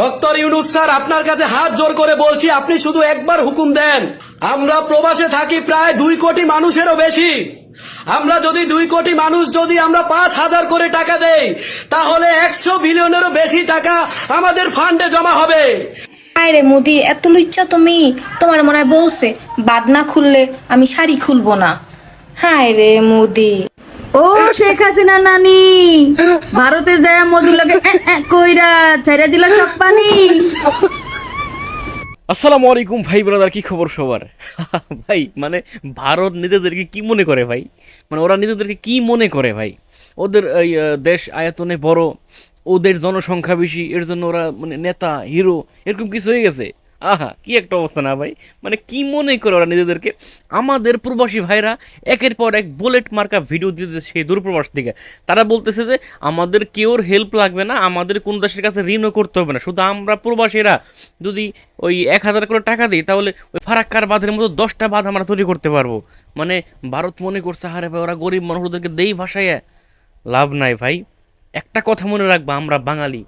Doctor Yunus sir, আপনার কাছে হাত জোর করে বলছি, আপনি শুধু একবার হুকুম দেন। আমরা প্রবাসে থাকি প্রায় দুই কোটি মানুষেরও বেশি। আমরা যদি দুই কোটি মানুষ যদি আমরা পাঁচ হাজার করে টাকা দেই, তাহলে একশো বিলিয়নেরও বেশি টাকা আমাদের ফান্ডে জমা হবে। আরে মোদি, এত লুচ্চা তুমি। তোমার মনে হয় বলছে, বাদ না খুললে আমি শাড়ি খুলবো না। হায় রে মোদি। ও শেখ হাসিনা নানি। ভারতে যায় কইরা ছেড়ে দিলা সব পানি। আসসালামু আলাইকুম ভাই ব্রাদার, কি খবর সবার? ভাই মানে ভারত নিজেদেরকে কি মনে করে ভাই? মানে ওরা নিজেদেরকে কি মনে করে ভাই? ওদের এই দেশ আয়তনে বড়, ওদের জনসংখ্যা বেশি, এর জন্য ওরা মানে নেতা, হিরো, এরকম কিছু হয়ে গেছে। আহা, কি একটা অবস্থা না ভাই? মানে কি মনে করে ওরা নিজেদেরকে? আমাদের প্রবাসী ভাইরা একের পর এক বুলেট মার্কা ভিডিও দিতেছে সেই দূরপ্রবাস থেকে। তারা বলতেছে যে, আমাদের কেউর হেল্প লাগবে না, আমাদের কোন দেশের কাছে ঋণও করতে হবে না। শুধু আমরা প্রবাসীরা যদি ওই এক হাজার করে টাকা দিই, তাহলে ওই ফারাক্কার বাঁধের মতো দশটা বাঁধ আমরা তৈরি করতে পারব। মানে ভারত মনে করছে হারে ভাই, ওরা গরিব মানুষ, ওদেরকে দেই ভাষায়? লাভ নাই ভাই। একটা কথা মনে রাখবা, আমরা বাঙালি।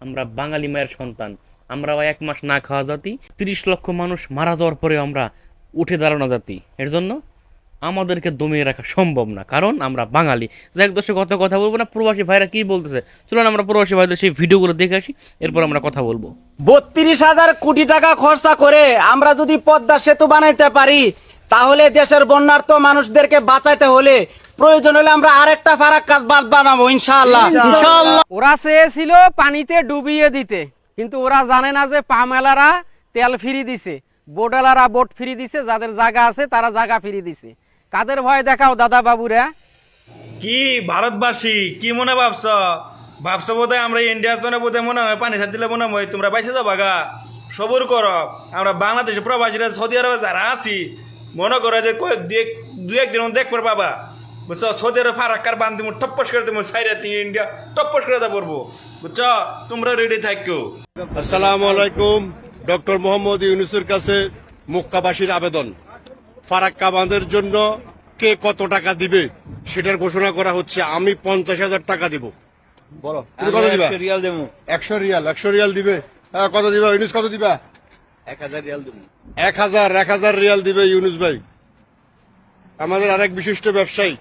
আমরা বাঙালি মায়ের সন্তান। আমরা এক মাস না খাওয়া জাতি তিরিশ লক্ষ মানুষ মারা যাওয়ার পরে আমরা উঠে দাঁড়ানো জাতি। এর জন্য আমাদেরকে দমিয়ে রাখা সম্ভব না কারণ আমরা বাঙালি। যাই দর্শক কত কথা বলব না প্রবাসী ভাইরা কি বলতেছে? চলুন আমরা প্রবাসী ভাইদের সেই ভিডিওগুলো দেখে আসি এরপর আমরা কথা বলব। বত্রিশ হাজার কোটি টাকা খরচা করে আমরা যদি পদ্মা সেতু বানাইতে পারি তাহলে দেশের বন্যার্থ মানুষদেরকে বাঁচাইতে হলে প্রয়োজন হলে আমরা আরেকটা ফারাক্কাত বাঁধ বানাবো ইনশাআল্লাহ। ইনশাআল্লাহ। ওরা চেয়েছিল পানিতে ডুবিয়ে দিতে। কিন্তু ওরা জানে না যে পামেলারা তেল ফ্রি দিছে। বোটালারা বোট ফ্রি দিছে, যাদের জায়গা আছে তারা জায়গা ফ্রি দিছে। কাদের ভয় দেখাও দাদা বাবুরা কি ভারতবাসী, কি মনে ভাবছ? ভাবছ বোধহয় আমরা ইন্ডিয়ার জন্য বোধহয় মনে হয় পানি দিলে মনে হয় তোমরা বাইসে যাবা গা? সবর করো। আমরা বাংলাদেশে প্রবাসীরা সৌদি আরবে যারা আছি, মনে করো যে কয়েক দু- একদিন দেখবার পাবা। বুঝছ? সৌদি আরব ফারাক্কার বান্ধি টপ্পস করে দেবো সাইরা দিয়ে ইন্ডিয়া টপ্পস করে দেবো পড়ব বুঝছ? তোমরা রেডি থাকো। আসসালামু আলাইকুম ডক্টর মোহাম্মদ ইউনুসের কাছে মক্কাবাসীর আবেদন। ফারাক্কা বাঁধের জন্য কে কত টাকা দিবে সেটার ঘোষণা করা হচ্ছে আমি পঞ্চাশ হাজার টাকা দিব। বলো। তুমি কত দিবা? রিয়াল দেবো। একশো রিয়াল একশো রিয়াল দিবে। হ্যাঁ, কত দিবা? ইউনুস কত দিবা? এক হাজার রিয়াল দেবো। এক হাজার এক হাজার রিয়াল দিবে ইউনুস ভাই। আমাদের আরেক বিশিষ্ট ব্যবসায়ী।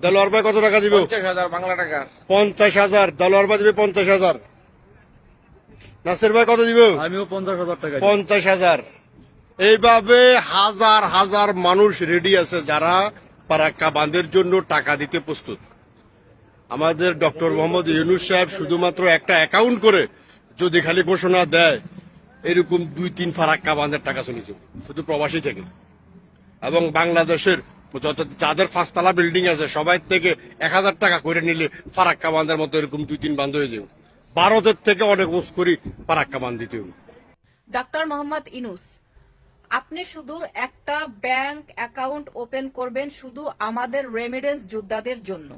দেলোয়ার ভাই কত টাকা দিবে? পঞ্চাশ হাজার বাংলা টাকা। পঞ্চাশ হাজার দেলোয়ার ভাই দিবে পঞ্চাশ হাজার। নাসির ভাই কত দিব? আমিও পঞ্চাশ হাজার টাকা পঞ্চাশ হাজার। এইভাবে হাজার হাজার মানুষ রেডি আছে যারা পারাক্কা বাঁধের জন্য টাকা দিতে প্রস্তুত। আমাদের ডক্টর মোহাম্মদ ইউনুস সাহেব শুধুমাত্র একটা অ্যাকাউন্ট করে যদি খালি ঘোষণা দেয় এরকম দুই তিন ফারাক্কা বাঁধের টাকা চলেছে শুধু প্রবাসী থেকে। এবং বাংলাদেশের যত যাদের পাঁচতলা বিল্ডিং আছে, সবাই থেকে এক হাজার টাকা করে নিলে ফারাক্কা বাঁধের মতো এরকম দুই তিন বান্ধ হয়ে যাবে। ভারতের থেকে অনেক উস করি ফারাক্কা বাঁধ দিতে হবে। ডক্টর মোহাম্মদ ইনুস, আপনি শুধু একটা ব্যাংক অ্যাকাউন্ট ওপেন করবেন শুধু আমাদের রেমিডেন্স যোদ্ধাদের জন্য।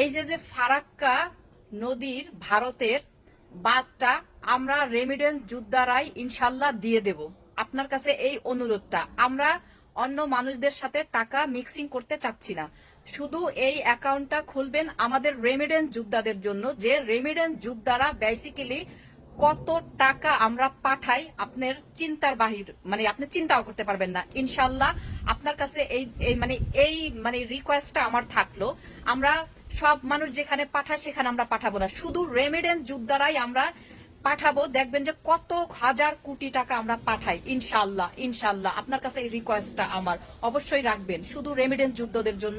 এই যে যে ফারাক্কা নদীর ভারতের বাদটা আমরা রেমিডেন্স যোদ্ধারাই ইনশাল্লাহ দিয়ে দেব। আপনার কাছে এই অনুরোধটা। আমরা অন্য মানুষদের সাথে টাকা মিক্সিং করতে চাচ্ছি না। শুধু এই অ্যাকাউন্টটা খুলবেন আমাদের রেমিডেন্স যোদ্ধাদের জন্য, যে রেমিডেন্স যোদ্ধারা বেসিক্যালি কত টাকা আমরা পাঠাই আপনার চিন্তার বাহির মানে আপনি চিন্তাও করতে পারবেন না। ইনশাল্লাহ আপনার কাছে এই মানে এই মানে রিকোয়েস্টটা আমার থাকল। আমরা সব মানুষ যেখানে পাঠায় সেখানে আমরা পাঠাবো না। শুধু রেমিডেন্স যোদ্ধারাই আমরা পাঠাবো, দেখবেন যে কত হাজার কোটি টাকা আমরা পাঠাই। ইনশাল্লাহ ইনশাল্লাহ আপনার কাছে এই রিকোয়েস্টটা আমার। অবশ্যই রাখবেন, শুধু রেমিডেন্স যুদ্ধদের জন্য।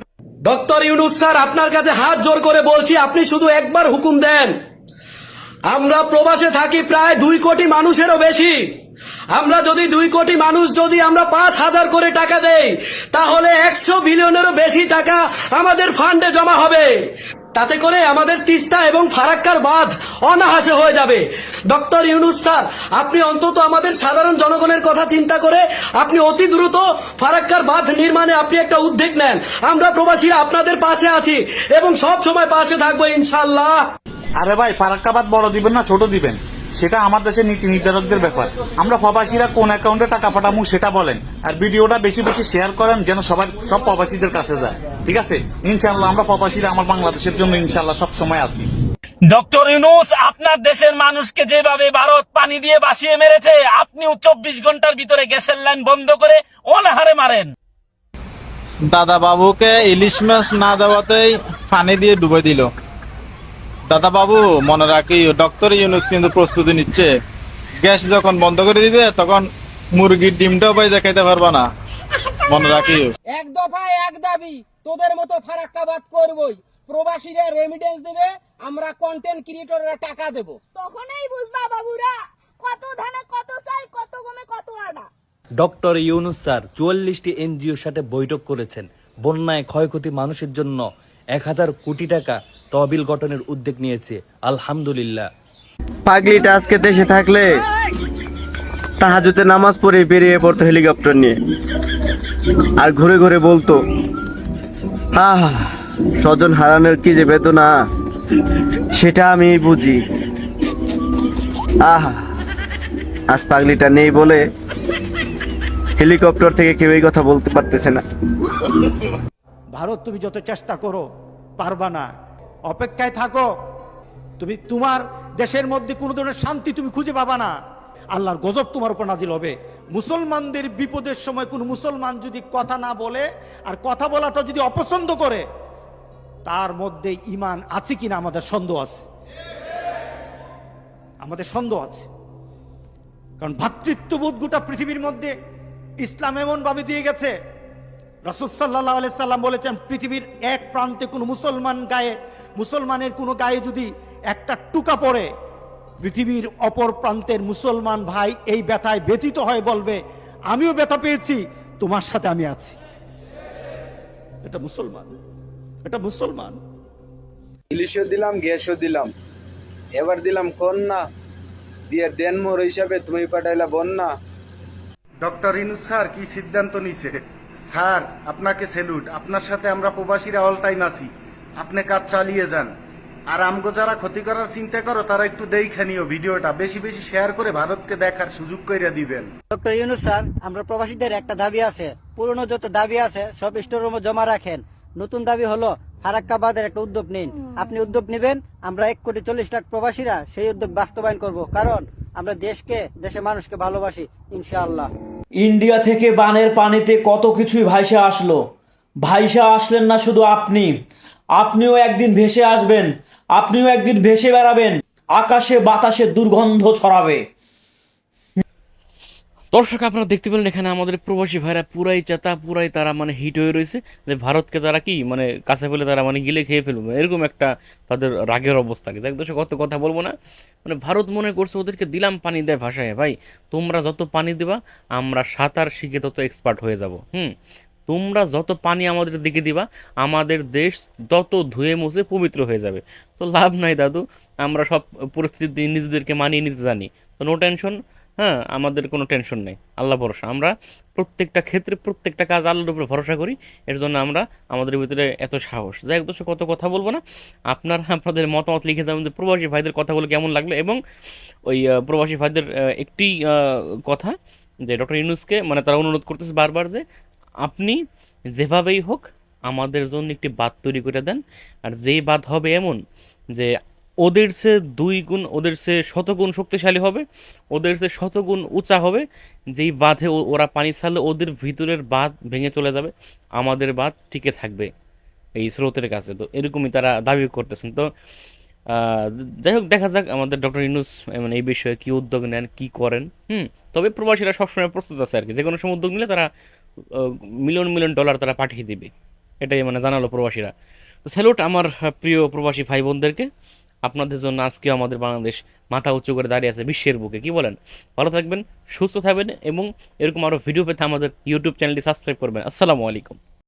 ডক্টর ইউনুস স্যার, আপনার কাছে হাত জোর করে বলছি, আপনি শুধু একবার হুকুম দেন। আমরা প্রবাসে থাকি প্রায় দুই কোটি মানুষেরও বেশি। আমরা যদি দুই কোটি মানুষ যদি আমরা পাঁচ হাজার করে টাকা দেই, তাহলে একশো বিলিয়নেরও বেশি টাকা আমাদের ফান্ডে জমা হবে। তাতে করে আমাদের তিস্তা এবং ফারাক্কার বাঁধ অনাহাসে হয়ে যাবে। ডক্টর ইউনুস স্যার, আপনি অন্তত আমাদের সাধারণ জনগণের কথা চিন্তা করে আপনি অতি দ্রুত ফারাক্কার বাঁধ নির্মাণে আপনি একটা উদ্যোগ নেন। আমরা প্রবাসীরা আপনাদের পাশে আছি এবং সব সময় পাশে থাকব ইনশাল্লাহ আরে ভাই ফারাক্কাবাদ বড় দিবেন না, ছোট দিবেন? সেটা আমার দেশের নীতি নির্ধারকদের ব্যাপার। আমরা প্রবাসীরা কোন অ্যাকাউন্টে টাকা পাঠাবো সেটা বলেন। আর ভিডিওটা বেশি বেশি শেয়ার করেন যেন সবার সব প্রবাসীদের কাছে যায়। ঠিক আছে? ইনশাল্লাহ আমরা প্রবাসীরা আমার বাংলাদেশের জন্য ইনশাল্লাহ সব সময় আছি। ডক্টর ইউনুস আপনার দেশের মানুষকে যেভাবে ভারত পানি দিয়ে বাসিয়ে মেরেছে আপনিও চব্বিশ ঘণ্টার ভিতরে গ্যাসের লাইন বন্ধ করে অনাহারে মারেন। দাদা বাবুকে ইলিশ মাছ না দেওয়াতেই পানি দিয়ে ডুবে দিল। দাদা বাবু মনে রাখি ডক্টর ইউনুস কিন্তু প্রস্তুতি নিচ্ছে। গ্যাস যখন বন্ধ করে দিবে তখন মুরগির ডিমটাও পাই দেখাইতে পারবা না। মনে রাখি। এক দফায় এক দাবি তোদের মতো ফারাক্কাবাদ করবই। প্রবাসীরা রেমিডেন্স দেবে আমরা কন্টেন্ট ক্রিয়েটররা টাকা দেব। তখনই বুঝবা বাবুরা কত ধানে কত চাল কত গমে কত আটা ডক্টর ইউনুস স্যার চুয়াল্লিশটি এনজিওর সাথে বৈঠক করেছেন। বন্যায় ক্ষয়ক্ষতি মানুষের জন্য এক হাজার কোটি টাকা তহবিল গঠনের উদ্যোগ নিয়েছে। আলহামদুলিল্লাহ। পাগলিটা আজকে দেশে থাকলে তাহাজুতে নামাজ পড়ে বেরিয়ে পড়তো হেলিকপ্টার নিয়ে। আর ঘুরে ঘুরে বলতো আহ স্বজন হারানোর কি যে বেদনা, সেটা আমি বুঝি। আহা, আজ পাগলিটা নেই বলে হেলিকপ্টার থেকে কেউ এই কথা বলতে পারতেছে না। ভারত তুমি যত চেষ্টা করো, পারবা না। অপেক্ষায় থাকো। তুমি তোমার দেশের মধ্যে কোনো ধরনের শান্তি তুমি খুঁজে পাবা না। আল্লাহর গজব তোমার উপর নাজিল হবে। মুসলমানদের বিপদের সময় কোনো মুসলমান যদি কথা না বলে আর কথা বলাটা যদি অপছন্দ করে, তার মধ্যে ইমান আছে কিনা আমাদের সন্দেহ আছে। আমাদের সন্দেহ আছে। কারণ ভ্রাতৃত্ববোধ গোটা পৃথিবীর মধ্যে ইসলাম এমন ভাবে দিয়ে গেছে রসদ সাল্লাহ সাল্লাম বলেছেন পৃথিবীর এক প্রান্তে কোনো মুসলমান গায়ে মুসলমানের কোনো গায়ে যদি একটা টুকা পড়ে পৃথিবীর অপর প্রান্তের মুসলমান ভাই এই ব্যথায় ব্যথিত হয়ে বলবে আমিও ব্যথা পেয়েছি তোমার সাথে আমি আছি। এটা মুসলমান এটা মুসলমান। ইলিশও দিলাম গ্যাসও দিলাম। এবার দিলাম কন্যা বিয়ের দেন মোর হিসাবে তুমি পাঠাইলা বন্যা। ডক্টর ইনুস স্যার কি সিদ্ধান্ত নিছে স্যার, আপনাকে স্যালুট আপনার সাথে আমরা প্রবাসীরা অল টাইম আছি। আপনি কাজ চালিয়ে যান। আর আমগো যারা ক্ষতি করার চিন্তা করো, তারা একটু দেখে নিও ভিডিওটা। বেশি বেশি শেয়ার করে ভারতকে দেখার সুযোগ করে দিবেন। ডক্টর ইউনুস স্যার, আমরা প্রবাসীদের একটা দাবি আছে। পুরনো যত দাবি আছে, সব স্টোর রুমে জমা রাখেন। নতুন দাবি হলো, ফারাক্কাবাদের একটা উদ্যোগ নিন। আপনি উদ্যোগ নেবেন, আমরা এক কোটি চল্লিশ লাখ প্রবাসীরা সেই উদ্যোগ বাস্তবায়ন করব। কারণ, আমরা দেশকে, দেশের মানুষকে ভালোবাসি, ইনশাআল্লাহ। ইন্ডিয়া থেকে বানের পানিতে কত কিছুই ভাইসা আসলো। ভাইসা আসলেন না শুধু আপনি। আপনিও একদিন ভেসে আসবেন। আপনিও একদিন ভেসে বেড়াবেন। আকাশে বাতাসে দুর্গন্ধ ছড়াবে। দর্শক, আপনারা দেখতে পেলেন এখানে আমাদের প্রবাসী ভাইরা পুরাই চেতা, পুরাই তারা মানে হিট হয়ে রয়েছে যে ভারতকে তারা কি মানে কাছে ফেলে তারা মানে গিলে খেয়ে ফেলবে। এরকম একটা তাদের রাগের অবস্থা। যাক দর্শক কত কথা বলব না। মানে ভারত মনে করছে ওদেরকে দিলাম পানি দেয় ভাষায়, ভাই, তোমরা যত পানি দেবা, আমরা সাঁতার শিখে তত এক্সপার্ট হয়ে যাব। হুম? তোমরা যত পানি আমাদের দিকে দিবা, আমাদের দেশ তত ধুয়ে মুছে পবিত্র হয়ে যাবে। তো লাভ নাই দাদু, আমরা সব পরিস্থিতি নিজেদেরকে মানিয়ে নিতে জানি। তো নো টেনশন হ্যাঁ আমাদের কোনো টেনশন নেই। আল্লাহ ভরসা। আমরা প্রত্যেকটা ক্ষেত্রে প্রত্যেকটা কাজ আল্লাহর উপরে ভরসা করি, এর জন্য আমরা আমাদের ভিতরে এত সাহস। যাই হোক কত কথা বলব না? আপনারা আপনাদের মতামত লিখে যাবেন যে প্রবাসী ভাইদের কথাগুলো কেমন লাগল এবং ওই প্রবাসী ভাইদের একটি কথা যে ডক্টর ইউনুসকে মানে তারা অনুরোধ করতেছে বারবার যে আপনি যেভাবেই হোক আমাদের জন্য একটি বাদ তৈরি করে দেন। আর যেই বাদ হবে এমন যে ওদের সে দুই গুণ, ওদের সে শতগুণ শক্তিশালী হবে, ওদের সে শতগুণ উঁচা হবে, যেই বাঁধে ওরা পানি ছাড়লে ওদের ভিতরের বাঁধ ভেঙে চলে যাবে, আমাদের বাঁধ টিকে থাকবে এই স্রোতের কাছে। তো এরকমই তারা দাবি করতেছেন। তো যাই হোক, দেখা যাক আমাদের ডক্টর ইনুস মানে এই বিষয়ে কী উদ্যোগ নেন, কী করেন, হুম? তবে প্রবাসীরা সবসময় প্রস্তুত আছে আর কি। যে কোনো সময় উদ্যোগ নিলে তারা মিলিয়ন মিলিয়ন ডলার তারা পাঠিয়ে দিবে। এটাই মানে জানালো প্রবাসীরা। তো স্যালুট আমার প্রিয় প্রবাসী ভাই বোনদেরকে আপনাদের জন্য আজকেও আমাদের বাংলাদেশ মাথা উঁচু করে দাঁড়িয়ে আছে বিশ্বের বুকে। কি বলেন? ভালো থাকবেন, সুস্থ থাকবেন এবং এরকম আরও ভিডিও পেতে আমাদের ইউটিউব চ্যানেলটি সাবস্ক্রাইব করবেন। আসসালামু আলাইকুম।